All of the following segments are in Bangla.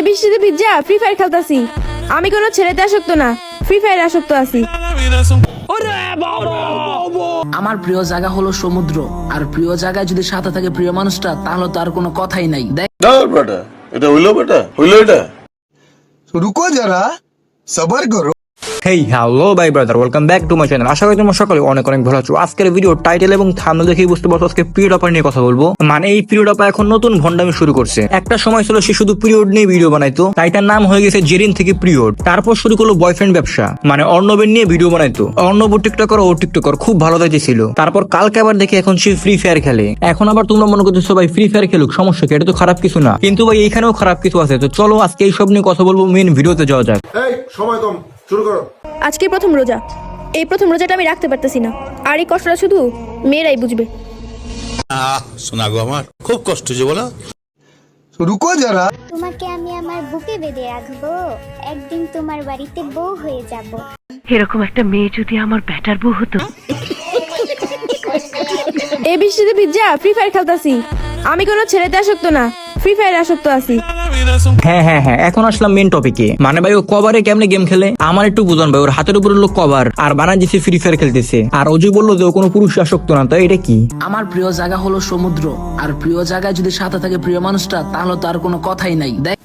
এই ভিজা ফ্রি ফায়ার খেলতাছি। আমি কোনো ছেলেতে আসক্ত না ফ্রি ফায়ার আসক্ত আছি। আমার প্রিয় জায়গা হলো সমুদ্র আর প্রিয় জায়গায় যদি সাথে থাকে প্রিয় মানুষটা তাহলে তো আর কোনো কথাই নাই। এটা হইল বেটা? হইল এটা? রুকো যারা সবার করো hey hello by brother welcome back to my channel আশা করি তোমরা সকালে অনেক অনেক ভালো আছো। আজকের ভিডিও টাইটেল এবং থামনেল দেখেই বুঝতে পারছ আজকে পিরিয়ড অপার নিয়ে কথা বলব। মানে এই পিরিয়ড অপার এখন নতুন ভন্ডামি শুরু করছে। একটা সময় ছিল সে শুধু পিরিয়ড নিয়ে ভিডিও বানাইতো, তাই তার নাম হয়ে গেছে জেরিন থেকে পিরিয়ড তারপর শুরু করল বয়ফ্রেন্ড ব্যবসা মানে অর্ণবের নিয়ে ভিডিও বানাইতো। অর্ণব টিকটকার ও টিকটকার খুব ভালো যাইতেছিল তারপর কালকে আবার দেখি এখন সে ফ্রি ফায়ার খেলে। এখন আবার তোমরা মনে করতেছো, ভাই ফ্রি ফায়ার খেলুক, সমস্যা কি? এটা তো খারাপ কিছু না। কিন্তু ভাই, এইখানেও খারাপ কিছু আছে। তো চলো আজকে এই সব নিয়ে কথা বলব মেন ভিডিওতে যাওয়া যাক। সময় কম। শুরু করো। আজকে প্রথম রোজা। এই প্রথম রোজাটা আমি রাখতে পারতেছি না। আর এই কষ্টটা শুধু মেয়েরাই বুঝবে। আহ শোনা আমার খুব কষ্ট হচ্ছে বলো। রুকো যারা। তোমাকে আমি আমার বুকে বেঁধে রাখব। একদিন তোমার বাড়িতে বউ হয়ে যাব। এরকম একটা মেয়ে যদি আমার ব্যাটার বউ হতো। এই বৃষ্টিতে ভিজা ফ্রি ফায়ার খেলতাছি। আমি কোনো ছেলেতে আসক্ত না। ফ্রি ফায়ার আসক্ত আছি। হ্যাঁ হ্যাঁ হ্যাঁ এখন আসলাম মেন টপিকে মানে ভাই ও কভারে কেমনে গেম খেলে? আমার একটু বুঝান ভাই ওর হাতের উপর হলো কভার আর বানা দিছে ফ্রি ফায়ার খেলতেছে। আর যে বলল যে ও কোনো পুরুষ আসক্ত না তাই এটা কি? আমার প্রিয় জায়গা হলো সমুদ্র। আর প্রিয় জায়গায় যদি সাথে থাকে প্রিয় মানুষটা তাহলে তো আর কোনো কথাই নাই। দেখ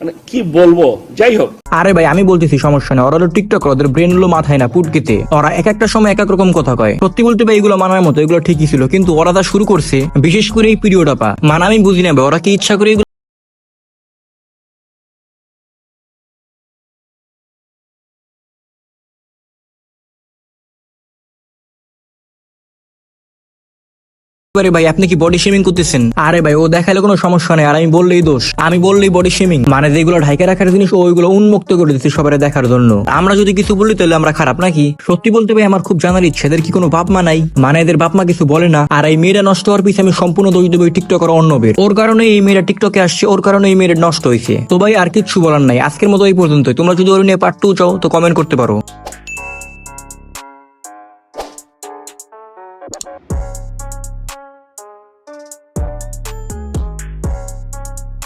মানে কি বলব? যাই হোক। আরে ভাই আমি বলতেছি সমস্যা নেই। ওরা হলো টিকটক ওদের ব্রেন হলো মাথায় না পুটকেতে। ওরা এক একটা সময় এক এক রকম কথা কয়। সত্যি বলতে ভাই এগুলো মানার মতো এগুলো ঠিকই ছিল। কিন্তু ওরা যা শুরু করছে বিশেষ করে এই পিরিয়ড আপা মানে আমি বুঝি না ভাই ওরা কি ইচ্ছা করে এগুলো আরে ভাই, আপনি কি বডি শেমিং করতেছেন? আরে ভাই, ও দেখালে কোনো সমস্যা নেই, আর আমি বললেই দোষ। আমি বললেই বডি শেমিং মানে যেগুলো ঢাইকে রাখার জিনিস, ওইগুলো উন্মুক্ত করে দিচ্ছে সবাই দেখার জন্য। আমরা যদি কিছু বলি, তাহলে আমরা খারাপ নাকি? সত্যি বলতে ভাই, আমার খুব জানার ইচ্ছে। এদের কি কোনো বাপ মা নাই? মানে এদের বাপ মা কিছু বলে না। আর এই মেয়েরা নষ্ট হওয়ার পিছনে আমি সম্পূর্ণ দোষ দেবো টিকটকের অন্নবের ওর কারণে এই মেয়েরা টিকটকে আসছে, ওর কারণে এই মেয়েরা নষ্ট হয়েছে। তো ভাই, আর কিচ্ছু বলার নাই। আজকের মতো এই পর্যন্তই। তোমরা যদি ওর নিয়ে পার্ট টু চাও, তো কমেন্ট করতে পারো।